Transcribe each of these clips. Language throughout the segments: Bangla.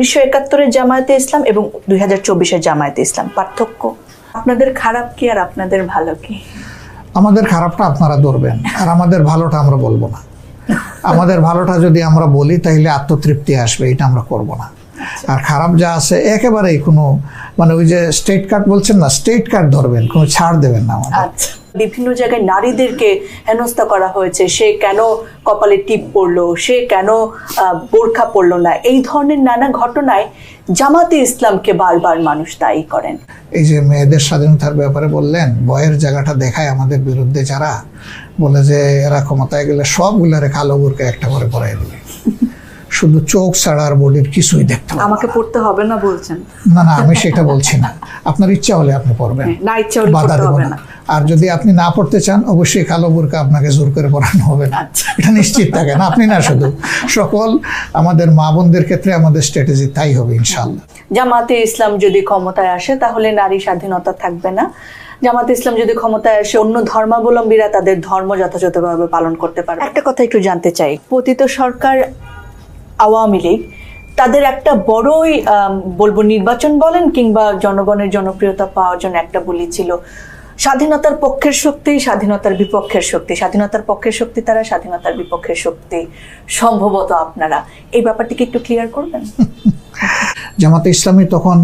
উনিশশো একাত্তরের জামায়াতে ইসলাম এবং দুই হাজার চব্বিশের জামায়াতে ইসলাম। পার্থক্য? আপনাদের খারাপ কি আর আপনাদের ভালো কি? আমাদের খারাপটা আপনারা ধরবেন আর আমাদের ভালোটা আমরা বলব না। আমাদের ভালোটা যদি আমরা বলি তাহলে আত্মতৃপ্তি আসবে এটা আমরা করব না। আর খারাপ যা আছে একেবারেই কোনো মানে ওই যে স্টেট কার্ড বলছেন না স্টেট কার্ড ধরবেন কোনো ছাড় দেবেন না আমাদের। আচ্ছা। বিভিন্ন জায়গায় নারীদেরকে হেনস্থা করা হয়েছে। সে কেন কপালে টিপ পড়ল? সে কেন বোরখা পড়ল না? এই ধরনের নানা ঘটনায় জামাতে ইসলামকে বারবার মানুষ দায়ী করেন। এই যে মেয়েদের স্বাধীনতার ব্যাপারে বললেন বয়ের জায়গাটা দেখায় আমাদের বিরুদ্ধে যারা। বলে যে, এরা ক্ষমতায় গেলে সবগুলারে কালো বুরকে একটা করে পরাই দেবে। শুধু চোখ ছাড়া আর বডির কিছুই দেখতে পাবে আমাকে পড়তে হবে না বলছেন? না না আমি সেটা বলছি না। আপনার ইচ্ছা হলে আপনি পড়বেন। হ্যাঁ, না ইচ্ছা হলে বাধা পড়তে দেব না। আর যদি আপনি না পড়তে চান অবশ্যই কালো বুরকা আপনাকে জোর করে পড়ানো হবে না। আচ্ছা। এটা নিশ্চিত থাকে না আপনি না শুধু। সকল আমাদের মা বোনদের ক্ষেত্রে আমাদের স্ট্র্যাটেজি তাই হবে ইনশাল্লাহ জামাতে ইসলাম যদি ক্ষমতায় আসে তাহলে নারী স্বাধীনতা থাকবে না। জামাতে ইসলাম যদি ক্ষমতায় আসে অন্য ধর্মাবলম্বীরা তাদের ধর্ম যথাযথভাবে পালন করতে পারবে। একটা কথা একটু জানতে চাই। পতিত সরকার আওয়ামী লীগ, তাদের একটা বড়ই বলব নির্বাচন বলেন কিংবা জনগণের জনপ্রিয়তা পাওয়ার জন্য একটা বলি ছিল। স্বাধীনতার পক্ষের শক্তি, স্বাধীনতার বিপক্ষের শক্তি। স্বাধীনতার পক্ষের শক্তি তারা, স্বাধীনতার বিপক্ষের শক্তি সম্ভবত আপনারা। এই ব্যাপারটিকে একটু ক্লিয়ার করবেন? জামাতে ইসলামী তখন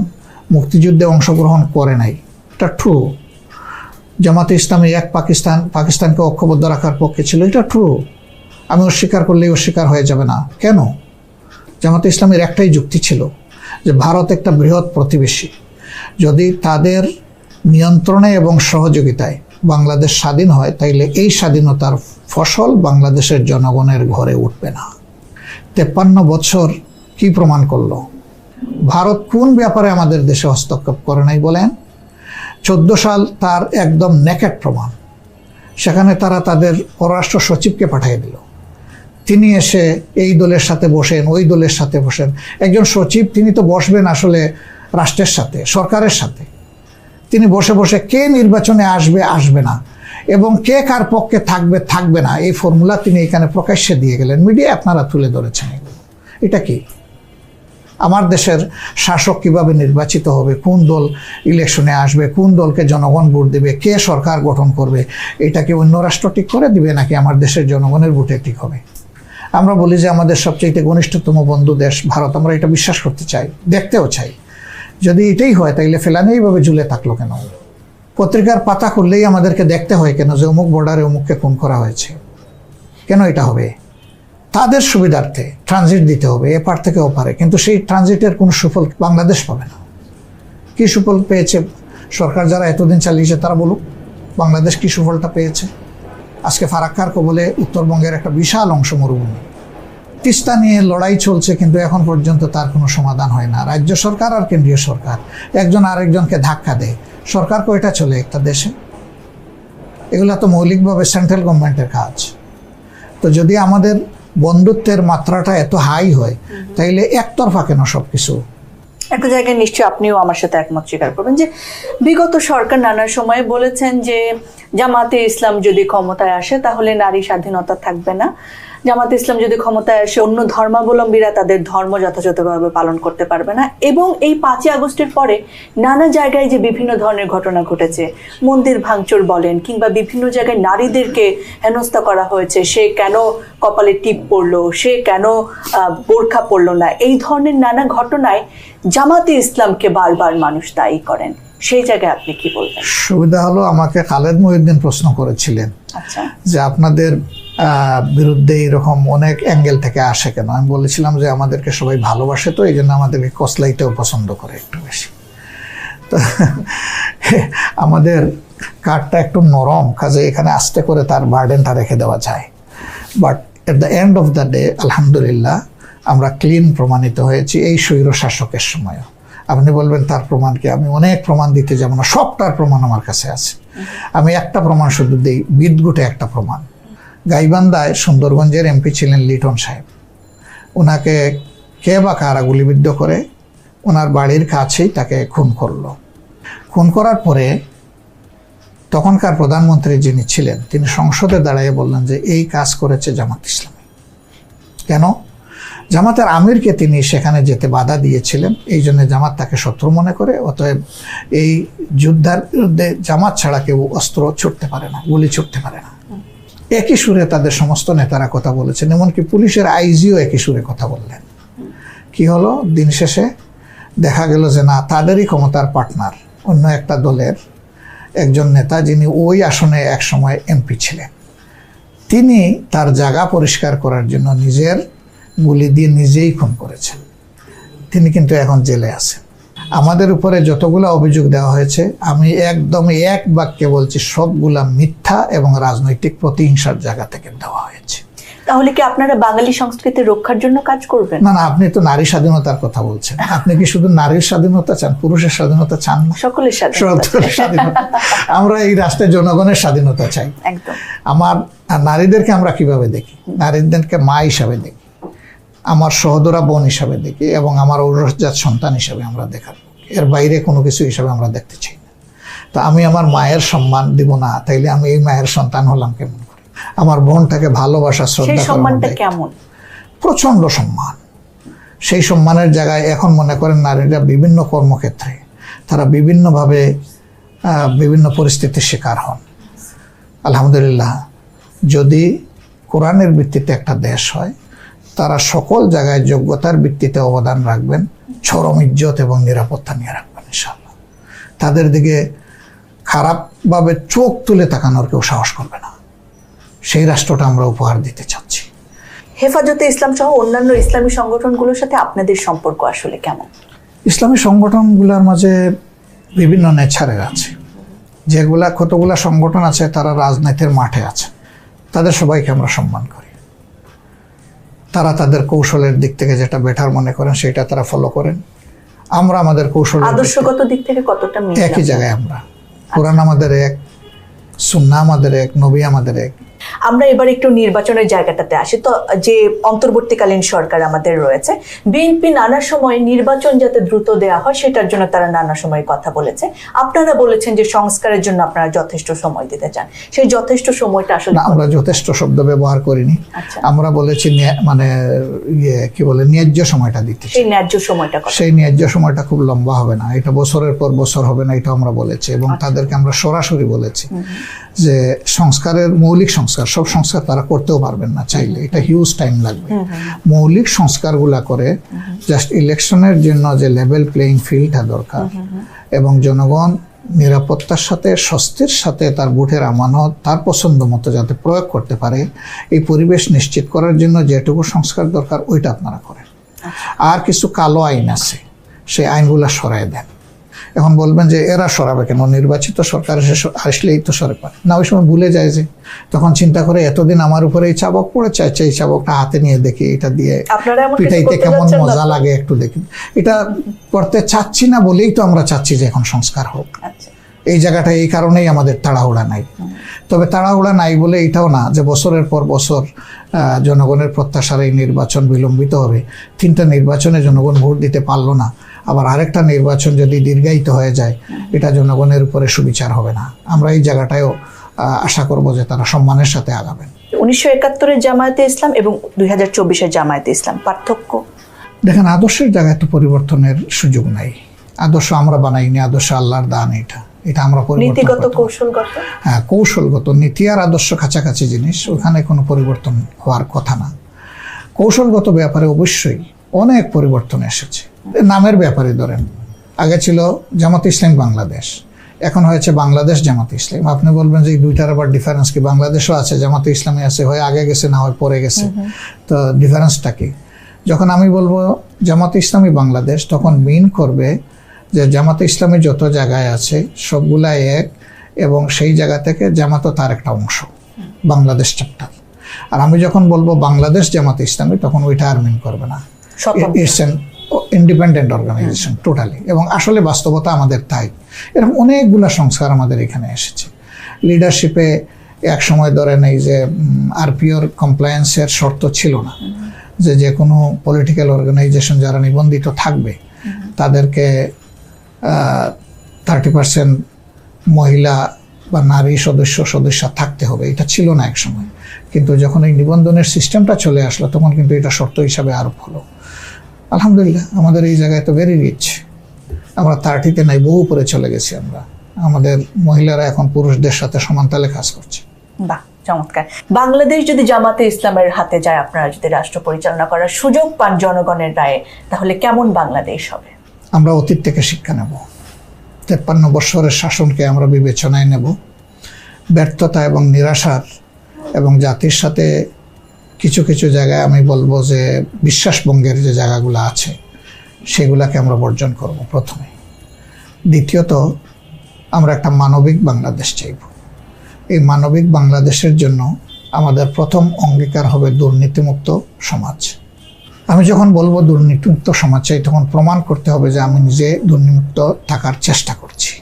মুক্তিযুদ্ধে অংশগ্রহণ করে নাই। এটা ট্রু জামাতে ইসলামী এক পাকিস্তান, পাকিস্তানকে ঐক্যবদ্ধ রাখার পক্ষে ছিল, এটা ট্রু আমি অস্বীকার করলেই অস্বীকার হয়ে যাবে না। কেন? জামাতে ইসলামের একটাই যুক্তি ছিল যে ভারত একটা বৃহৎ প্রতিবেশী। যদি তাদের নিয়ন্ত্রণে এবং সহযোগিতায় বাংলাদেশ স্বাধীন হয়, তাইলে এই স্বাধীনতার ফসল বাংলাদেশের জনগণের ঘরে উঠবে না। তেপ্পান্ন বছর কি প্রমাণ করল? ভারত কোন ব্যাপারে আমাদের দেশে হস্তক্ষেপ করে নাই বলেন? চোদ্দ সাল তার একদম নেকেট প্রমাণ। সেখানে তারা তাদের পররাষ্ট্র সচিবকে পাঠিয়ে দিল। তিনি এসে এই দলের সাথে বসেন, ওই দলের সাথে বসেন। একজন সচিব, তিনি তো বসবেন আসলে রাষ্ট্রের সাথে, সরকারের সাথে। তিনি বসে বসে কে নির্বাচনে আসবে আসবে না। এবং কে কার পক্ষে থাকবে থাকবে না, এই ফর্মুলা তিনি এখানে প্রকাশ্যে দিয়ে গেলেন। মিডিয়া আপনারা তুলে ধরেছেন এটা কি? আমার দেশের শাসক কীভাবে নির্বাচিত হবে, কোন দল ইলেকশনে আসবে, কোন দলকে জনগণ ভোট দেবে, কে সরকার গঠন করবে, এটা কি অন্য রাষ্ট্র ঠিক করে দিবে নাকি আমার দেশের জনগণের ভোটে ঠিক হবে? আমরা বলি যে আমাদের সবচেয়ে ঘনিষ্ঠতম বন্ধু দেশ ভারত, আমরা এটা বিশ্বাস করতে চাই, দেখতেও চাই। যদি এটাই হয়, তাইলে ফেলানি এইভাবে ঝুলে থাকল কেন? পত্রিকার পাতা করলেই আমাদেরকে দেখতে হয় কেন যে অমুক বর্ডারে অমুককে খুন করা হয়েছে? কেন এটা হবে? তাদের সুবিধার্থে ট্রানজিট দিতে হবে, এপার থেকে ওপারে। কিন্তু সেই ট্রানজিটের কোনো সুফল বাংলাদেশ পাবে না। কী সুফল পেয়েছে সরকার যারা এতদিন চালিয়েছে তারা বলুক, বাংলাদেশ কী সুফলটা পেয়েছে? আজকে ফারাক্কার কবলে উত্তরবঙ্গের একটা বিশাল অংশ মরুভূমি। তিস্তা নিয়ে লড়াই চলছে কিন্তু এখন পর্যন্ত তার কোনো সমাধান হয় না। রাজ্য সরকার আর কেন্দ্রীয় সরকার একজন আরেকজনকে ধাক্কা দেয়। সরকার কয়টা চলে একটা দেশে? এগুলো তো মৌলিকভাবে সেন্ট্রাল গভর্নমেন্টের কাজ। তো যদি আমাদের বন্ধুত্বের মাত্রাটা এত হাই হয় তাইলে একতরফা কেন সব কিছু একটা জায়গায় নিশ্চয়ই আপনিও আমার সাথে একমত স্বীকার করবেন যে বিগত সরকার নানা সময়ে বলেছেন যে জামাতে ইসলাম যদি ক্ষমতায় আসে, তাহলে নারী স্বাধীনতা থাকবে না। জামাতে ইসলাম যদি ক্ষমতায় আসে অন্য ধর্মাবলম্বীরা তাদের ধর্ম যথাযথভাবে পালন করতে পারবে না। এবং এই পাঁচই আগস্টের পরে নানা জায়গায় যে বিভিন্ন ধরনের ঘটনা ঘটেছে মন্দির ভাঙচুর বলেন কিংবা বিভিন্ন জায়গায় নারীদেরকে হেনস্থা করা হয়েছে সে কেন কপালে টিপ পড়ল সে কেন আহ, বোরখা পড়ল না এই ধরনের নানা ঘটনায় জামাতে ইসলামকে বারবার মানুষ দায়ী করেন। সেই জায়গায় আপনি কি বলবেন? সুবিধা হলো আমাকে খালেদ মহিউদ্দিন প্রশ্ন করেছিলেন আচ্ছা। যে আপনাদের বিরুদ্ধে এরকম অনেক অ্যাঙ্গেল থেকে আসে কেন? আমি বলেছিলাম যে আমাদেরকে সবাই ভালোবাসে তো এই জন্য আমাদেরকে কসলাইতেও পছন্দ করে একটু বেশি। তো, আমাদের কাঠটা একটু নরম, কাজে এখানে আস্তে করে তার বার্ডেনটা রেখে দেওয়া যায়। But at the end of the day আলহামদুলিল্লাহ, আমরা ক্লিন প্রমাণিত হয়েছি এই স্বৈর শাসকের সময়ও। আপনি বলবেন, তার প্রমাণ কি? আমি অনেক প্রমাণ দিতে যাব না, সবটার প্রমাণ আমার কাছে আছে। আমি একটা প্রমাণ শুধু দিই বিদগুটে একটা প্রমাণ। গাইবান্ধায় সুন্দরগঞ্জের এমপি ছিলেন লিটন সাহেব। ওনাকে কে বা কারা গুলিবিদ্ধ করে, ওনার বাড়ির কাছেই তাকে খুন করল। খুন করার পরে তখনকার প্রধানমন্ত্রী যিনি ছিলেন, তিনি সংসদে দাঁড়িয়ে বললেন যে, এই কাজ করেছে জামাত ইসলামী। কেন? জামাতের আমিরকে তিনি সেখানে যেতে বাধা দিয়েছিলেন, এই জন্য জামাত তাকে শত্রু মনে করে, অতএব এই যুদ্ধার বিরুদ্ধে জামাত ছাড়া কেউ অস্ত্র ছুটতে পারে না, গুলি ছুটতে পারে না। একই সুরে তাদের সমস্ত নেতারা কথা বলেছেন, এমনকি পুলিশের আইজিও একই সুরে কথা বললেন। কি হলো? দিন শেষে দেখা গেল যে না, তাদেরই ক্ষমতার পার্টনার, অন্য একটা দলের একজন নেতা যিনি ওই আসনে একসময় এমপি ছিলেন। তিনি তার জায়গা পরিষ্কার করার জন্য নিজের গুলি দিয়ে নিজেই খুন করেছেন। তিনি কিন্তু এখন জেলে আছেন। আমাদের উপরে যতগুলো অভিযোগ দেওয়া হয়েছে আমি একদম এক বাক্যে বলছি সবগুলা মিথ্যা এবং রাজনৈতিক প্রতিহিংসার জায়গা থেকে দেওয়া হয়েছে। তাহলে কি আপনারা বাঙালি সংস্কৃতি রক্ষার জন্য কাজ করবেন? না না আপনি তো নারী স্বাধীনতার কথা বলছেন। আপনি কি শুধু নারীর স্বাধীনতা চান পুরুষের স্বাধীনতা চান না? সকলের স্বাধীনতা আমরা এই রাষ্ট্রের জনগণের স্বাধীনতা চাই। একদম। আমার নারীদেরকে আমরা কীভাবে দেখি? নারীদেরকে মা হিসাবে দেখি। আমার সহদরা বোন হিসাবে দেখি এবং আমার ঔরসজাত সন্তান হিসাবে আমরা দেখার এর বাইরে কোনো কিছু হিসাবে আমরা দেখতে চাই না। তো আমি আমার মায়ের সম্মান দিব না তাইলে আমি এই মায়ের সন্তান হলাম কেমন করে? আমার বোনটাকে ভালোবাসা শ্রদ্ধা সম্মানটা কেমন? প্রচণ্ড সম্মান। সেই সম্মানের জায়গায় এখন মনে করেন নারীরা বিভিন্ন কর্মক্ষেত্রে তারা বিভিন্নভাবে বিভিন্ন পরিস্থিতির শিকার হন। আলহামদুলিল্লাহ যদি কোরআনের ভিত্তিতে একটা দেশ হয় তারা সকল জায়গায় যোগ্যতার ভিত্তিতে অবদান রাখবেন চরম ইজ্জত এবং নিরাপত্তা নিয়ে রাখবেন ইনশাআল্লাহ। তাদের দিকে খারাপভাবে চোখ তুলে তাকানোর কেউ সাহস করবে না। সেই রাষ্ট্রটা আমরা উপহার দিতে চাচ্ছি। হেফাজতে ইসলাম সহ অন্যান্য ইসলামী সংগঠনগুলোর সাথে আপনাদের সম্পর্ক আসলে কেমন? ইসলামী সংগঠনগুলোর মাঝে বিভিন্ন নেচারের আছে। যেগুলা কতগুলা সংগঠন আছে তারা রাজনীতির মাঠে আছে। তাদের সবাইকে আমরা সম্মান করি। তারা তাদের কৌশলের দিক থেকে যেটা বেটার মনে করেন সেটা তারা ফলো করেন। আমরা আমাদের কৌশল আদর্শগত দিক থেকে কতটা একই জায়গায় আমরা। কোরআন আমাদের এক সুন্না আমাদের এক নবী আমাদের এক। আমরা এবার একটু নির্বাচনের জায়গাটাতে আসি। তো যে অন্তর্বর্তীকালীন সরকার আমাদের রয়েছে বিএনপি নানা সময় নির্বাচন যাতে দ্রুত দেওয়া হয় সেটার জন্য তারা নানা সময় কথা বলেছে। আপনারা বলেছেন যে সংস্কারের জন্য আপনারা যথেষ্ট সময় দিতে চান। সেই যথেষ্ট সময়টা আসলে আমরা যথেষ্ট শব্দ ব্যবহার করিনি। আচ্ছা। আমরা বলেছি মানে ইয়ে কি বলে ন্যায্য সময়টা দিতে সেই ন্যায্য সময়টা সেই ন্যায্য সময়টা খুব লম্বা হবে না। এটা বছরের পর বছর হবে না এটা আমরা বলেছি এবং তাদেরকে আমরা সরাসরি বলেছি। যে সংস্কারের মৌলিক সংস্কার সব সংস্কার তারা করতেও পারবেন না চাইলে। এটা হিউজ টাইম লাগবে। মৌলিক সংস্কারগুলা করে জাস্ট ইলেকশনের জন্য যে লেভেল প্লেইং ফিল্ডটা দরকার এবং জনগণ নিরাপত্তার সাথে স্বস্তির সাথে তার বুথের আমানত তার পছন্দ মতো যাতে প্রয়োগ করতে পারে এই পরিবেশ নিশ্চিত করার জন্য যেটুকু সংস্কার দরকার ওইটা আপনারা করেন। আর কিছু কালো আইন আছে সেই আইনগুলা সরাই দেন। এখন বলবেন যে এরা সরাবে কেন? নির্বাচিত সরকার আসলেই তো সরে পারে না ওই সময় ভুলে যায় যে তখন চিন্তা করে এতদিন আমার উপরে এই চাবক পড়ে চাইছে এই চাবকটা হাতে নিয়ে দেখি এটা দিয়ে পিঠাইতে কেমন মজা লাগে একটু দেখি। এটা করতে চাচ্ছি না বলেই তো আমরা চাচ্ছি যে এখন সংস্কার হোক। আচ্ছা। এই জায়গাটা এই কারণেই আমাদের তাড়াহুড়া নাই। তবে তাড়াহুড়া নাই বলে এটাও না যে বছরের পর বছর জনগণের প্রত্যাশার এই নির্বাচন বিলম্বিত হবে। তিনটা নির্বাচনে জনগণ ভোট দিতে পারল না। আবার আরেকটা নির্বাচন যদি দীর্ঘায়িত হয়ে যায় এটা জনগণের উপরে সুবিচার হবে না। আমরা এই জায়গাটায়ও আশা করব যে তারা সম্মানের সাথে আগাবেন। উনিশশো একাত্তরের জামায়াতে ইসলাম এবং দুই হাজার চব্বিশের জামায়াতে ইসলাম পার্থক্য? দেখেন আদর্শের জায়গায় তো পরিবর্তনের সুযোগ নাই। আদর্শ আমরা বানাইনি আদর্শ আল্লাহর দান এটা। এটা আমরা নীতিগত। কৌশলগত? হ্যাঁ কৌশলগত। নীতি আর আদর্শ কাছাকাছি জিনিস ওখানে কোনো পরিবর্তন হওয়ার কথা না। কৌশলগত ব্যাপারে অবশ্যই অনেক পরিবর্তন এসেছে। নামের ব্যাপারে ধরেন। আগে ছিল জামাত ইসলাম বাংলাদেশ। এখন হয়েছে বাংলাদেশ জামাত ইসলাম। আপনি বলবেন যে এই দুইটার আবার ডিফারেন্স কি? বাংলাদেশও আছে জামাতে ইসলামী আছে হয় আগে গেছে না হয় পরে গেছে। তো ডিফারেন্সটা কি? যখন আমি বলব জামাত ইসলামী বাংলাদেশ তখন মিন করবে যে জামাতে ইসলামী যত জায়গায় আছে সবগুলাই এক এবং সেই জায়গা থেকে জামাতও তার একটা অংশ বাংলাদেশ চ্যাপ্টার আর আমি যখন বলব বাংলাদেশ জামাত ইসলামী তখন ওইটা আর মিন করবে না। It's an independent organisation totally এবং আসলে বাস্তবতা আমাদের তাই। এরকম অনেকগুলা সংস্কার আমাদের এখানে এসেছে। লিডারশিপে এক সময় ধরেন এই যে আরপিওর কমপ্লায়েন্সের শর্ত ছিল না। যে যে কোনো পলিটিক্যাল অর্গানাইজেশন যারা নিবন্ধিত থাকবে তাদেরকে থার্টি পার্সেন্ট মহিলা বা নারী সদস্য সদস্য থাকতে হবে। এটা ছিল না এক সময়। কিন্তু যখন এই নিবন্ধনের সিস্টেমটা চলে আসলো তখন কিন্তু এটা শর্ত হিসাবে আরোপ হলো। আলহামদুলিল্লাহ আমাদের এই জায়গায় তো ভেরি রিচ আমরা থার্টিতে নাই বহু উপরে চলে গেছি আমরা। আমাদের মহিলারা এখন পুরুষদের সাথে সমান তালে কাজ করছে। বাহ চমৎকার। বাংলাদেশ যদি জামাতে ইসলামের হাতে যায় আপনারা যদি রাষ্ট্র পরিচালনা করার সুযোগ পান জনগণের রায়ে তাহলে কেমন বাংলাদেশ হবে? আমরা অতীত থেকে শিক্ষা নেব। তেপ্পান্ন বৎসরের শাসনকে আমরা বিবেচনায় নেব। ব্যর্থতা এবং নিরাশার এবং জাতির সাথে কিছু কিছু জায়গায় আমি বলব যে বিশ্বাসভঙ্গের যে জায়গাগুলো আছে, সেগুলাকে আমরা বর্জন করব প্রথমে। দ্বিতীয়ত, আমরা একটা মানবিক বাংলাদেশ চাইব। এই মানবিক বাংলাদেশের জন্য আমাদের প্রথম অঙ্গীকার হবে দুর্নীতিমুক্ত সমাজ। আমি যখন বলব দুর্নীতিমুক্ত সমাজ চাই, তখন প্রমাণ করতে হবে যে আমি নিজে দুর্নীতিমুক্ত থাকার চেষ্টা করছি।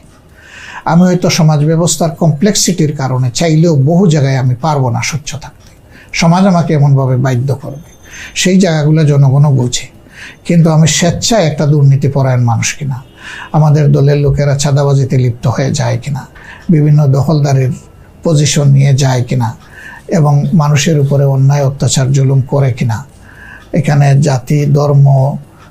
আমি হয়তো সমাজ ব্যবস্থার কমপ্লেক্সিটির কারণে চাইলেও বহু জায়গায় আমি পারব না স্বচ্ছ থাকতে সমাজ আমাকে এমনভাবে বাধ্য করবে। সেই জায়গাগুলো জনগণও বোঝে। কিন্তু আমি স্বেচ্ছায় একটা দুর্নীতিপরায়ণ মানুষ কিনা? আমাদের দলের লোকেরা চাঁদাবাজিতে লিপ্ত হয়ে যায় কিনা? বিভিন্ন দখলদারির পজিশন নিয়ে যায় কিনা? এবং মানুষের উপরে অন্যায়, অত্যাচার, জুলুম করে কিনা? এখানে জাতি, ধর্ম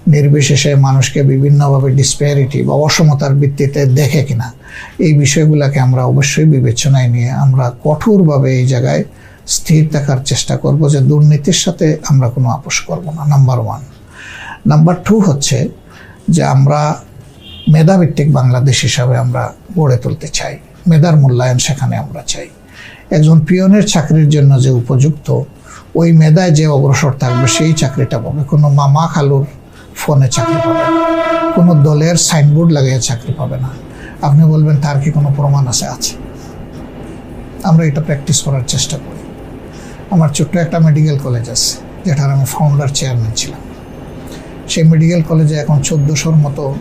নির্বিশেষে মানুষকে বিভিন্নভাবে ডিসপ্যারিটি বা অসমতার ভিত্তিতে দেখে কিনা? এই বিষয়গুলোকে আমরা অবশ্যই বিবেচনায় নিয়ে আমরা কঠোরভাবে এই জায়গায় স্থির থাকার চেষ্টা করব যে দুর্নীতির সাথে আমরা কোনো আপোষ করব না নাম্বার ওয়ান নাম্বার টু হচ্ছে যে আমরা মেধাভিত্তিক বাংলাদেশ হিসাবে আমরা গড়ে তুলতে চাই। মেধার মূল্যায়ন সেখানে আমরা চাই। একজন পিয়নের চাকরির জন্য যে উপযুক্ত, ওই মেধায় যে অগ্রসর থাকবে সেই চাকরিটা পাবে। কোনো মামা খালুর ফোনে চাকরি পাবে না। কোনো দলের সাইনবোর্ড লাগিয়ে চাকরি পাবে না। আপনি বলবেন, তার কি কোনো প্রমাণ আছে? আছে। আমরা এটা প্র্যাকটিস করার চেষ্টা করি। আমার ছোট্ট একটা মেডিকেল কলেজ আছে, যেটার আমি ফাউন্ডার চেয়ারম্যান ছিলাম। সেই মেডিকেল কলেজে এখন চোদ্দোশোর মতো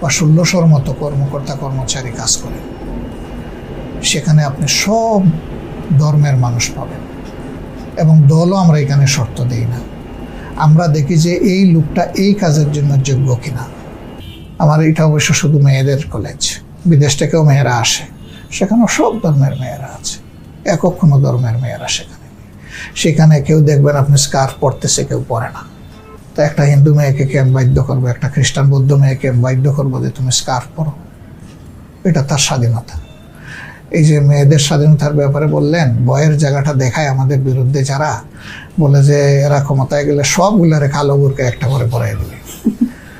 বা ষোলোশোর মতো কর্মকর্তা, কর্মচারী কাজ করে। সেখানে আপনি সব ধর্মের মানুষ পাবেন। এবং দলও আমরা এখানে শর্ত দিই না। আমরা দেখি যে এই লোকটা এই কাজের জন্য যোগ্য কিনা। আমার এটা অবশ্য শুধু মেয়েদের কলেজ বিদেশ থেকেও মেয়েরা আসে। সেখানেও সব ধর্মের মেয়েরা আছে। একক কোনো ধর্মের মেয়েরা সেখানে। সেখানে কেউ দেখবেন আপনি স্কার্ফ পরতেছে কেউ পরে না। তো একটা হিন্দু মেয়েকে কে আমি বাধ্য করব একটা খ্রিস্টান বৌদ্ধ মেয়েকে আমি বাধ্য করব যে তুমি স্কার্ফ পরো। এটা তার স্বাধীনতা। এই যে মেয়েদের স্বাধীনতার ব্যাপারে বললেন বয়ের জায়গাটা দেখায় আমাদের বিরুদ্ধে যারা বলে যে এরা ক্ষমতায় গেলে সবগুলারে কালো বুরকে একটা করে পরাই দেবে।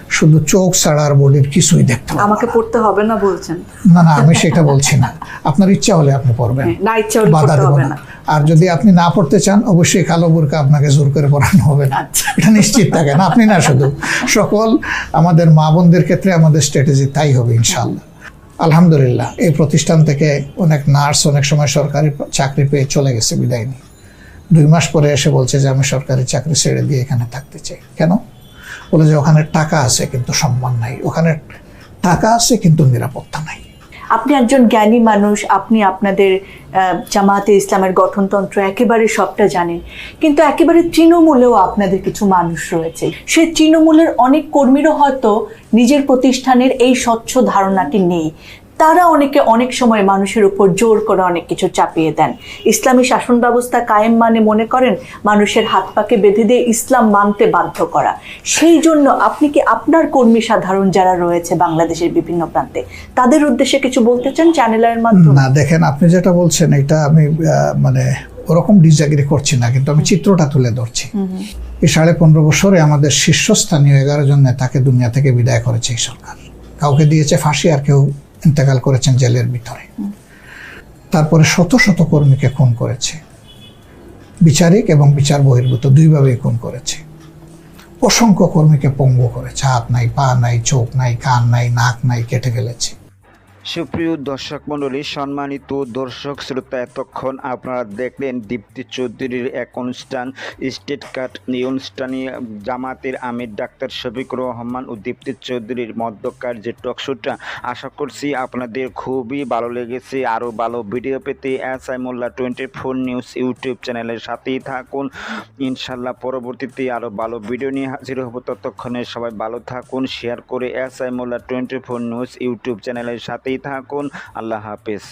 শুধু চোখ ছাড়া আর বডির কিছুই দেখতে পারবে আমাকে পড়তে হবে না বলছেন? না না আমি সেটা বলছি না। আপনার ইচ্ছা হলে আপনি পড়বেন হ্যাঁ, না ইচ্ছা হলে বাধা পড়তে দেব হবে না। আর যদি আপনি না পড়তে চান অবশ্যই কালো বোরকা আপনাকে জোর করে পড়ানো হবে। না আচ্ছা। এটা নিশ্চিত থাকেন আপনি না শুধু। সকল আমাদের মা বোনদের ক্ষেত্রে আমাদের স্ট্র্যাটেজি তাই হবে ইনশাল্লাহ আলহামদুলিল্লাহ এই প্রতিষ্ঠান থেকে অনেক নার্স অনেক সময় সরকারি চাকরি পেয়ে চলে গেছে বিদায় নিয়ে। দুই মাস পরে এসে বলছে যে আমি সরকারি চাকরি ছেড়ে দিয়ে এখানে থাকতে চাই। কেন? বলে যে ওখানে টাকা আছে কিন্তু সম্মান নাই। ওখানে টাকা আছে কিন্তু নিরাপত্তা নাই। আপনি একজন জ্ঞানী মানুষ, আপনি আপনাদের জামাতে ইসলামের গঠনতন্ত্র একেবারে সবটা জানেন। কিন্তু একেবারে তৃণমূলেও আপনাদের কিছু মানুষ রয়েছে। সে তৃণমূলের অনেক কর্মীরও হয়তো নিজের প্রতিষ্ঠানের এই স্বচ্ছ ধারণাটি নেই। তারা অনেকে অনেক সময় মানুষের উপর জোর করে অনেক কিছু চাপিয়ে দেন। ইসলামী শাসন ব্যবস্থা কায়েম মানে মনে করেন মানুষের হাত পাকে বেঁধে দিয়ে ইসলাম মানতে বাধ্য করা। সেই জন্য আপনি কি আপনার কর্মী সাধারণ যারা রয়েছে বাংলাদেশের বিভিন্ন প্রান্তে তাদের উদ্দেশ্যে কিছু বলতে চান চ্যানেলের মাধ্যমে? না দেখেন আপনি যেটা বলছেন এটা আমি মানে ওরকম ডিসএগ্রি করছি না কিন্তু আমি চিত্রটা তুলে ধরছি। এই সাড়ে পনেরো বছরে আমাদের শীর্ষস্থানীয় এগারো জন নেতাকে দুনিয়া থেকে বিদায় করেছে এই সরকার। কাউকে দিয়েছে ফাঁসি আর কেউ ইন্তেকাল করেছেন জেলের ভিতরে। তারপরে শত শত কর্মীকে খুন করেছে। বিচারিক এবং বিচার বহির্ভূত দুইভাবেই খুন করেছে। অসংখ্য কর্মীকে পঙ্গু করেছে, হাত নাই, পা নাই, চোখ নাই, কান নাই, নাক নাই, কেটে ফেলেছে। সুপ্রিয় দর্শক মণ্ডলী, সম্মানিত দর্শক শ্রোতা, এতক্ষণ আপনারা দেখলেন দীপ্তি চৌধুরীর এক অনুষ্ঠান, স্টেট কাট এই অনুষ্ঠানে জামাতের আমির ডাক্তার শফিকুর রহমান ও দীপ্তি চৌধুরীর মধ্যকার যে টকশোটা আশা করছি আপনাদের খুবই ভালো লেগেছে। আরও ভালো ভিডিও পেতে S I Molla twenty four news YouTube চ্যানেলের সাথেই থাকুন। ইনশাল্লাহ পরবর্তীতে আরও ভালো ভিডিও নিয়ে হাজির হব। ততক্ষণে সবাই ভালো থাকুন, শেয়ার করে S I Molla twenty four news YouTube চ্যানেলের সাথেই থাকুন। আল্লাহ হাফেজ।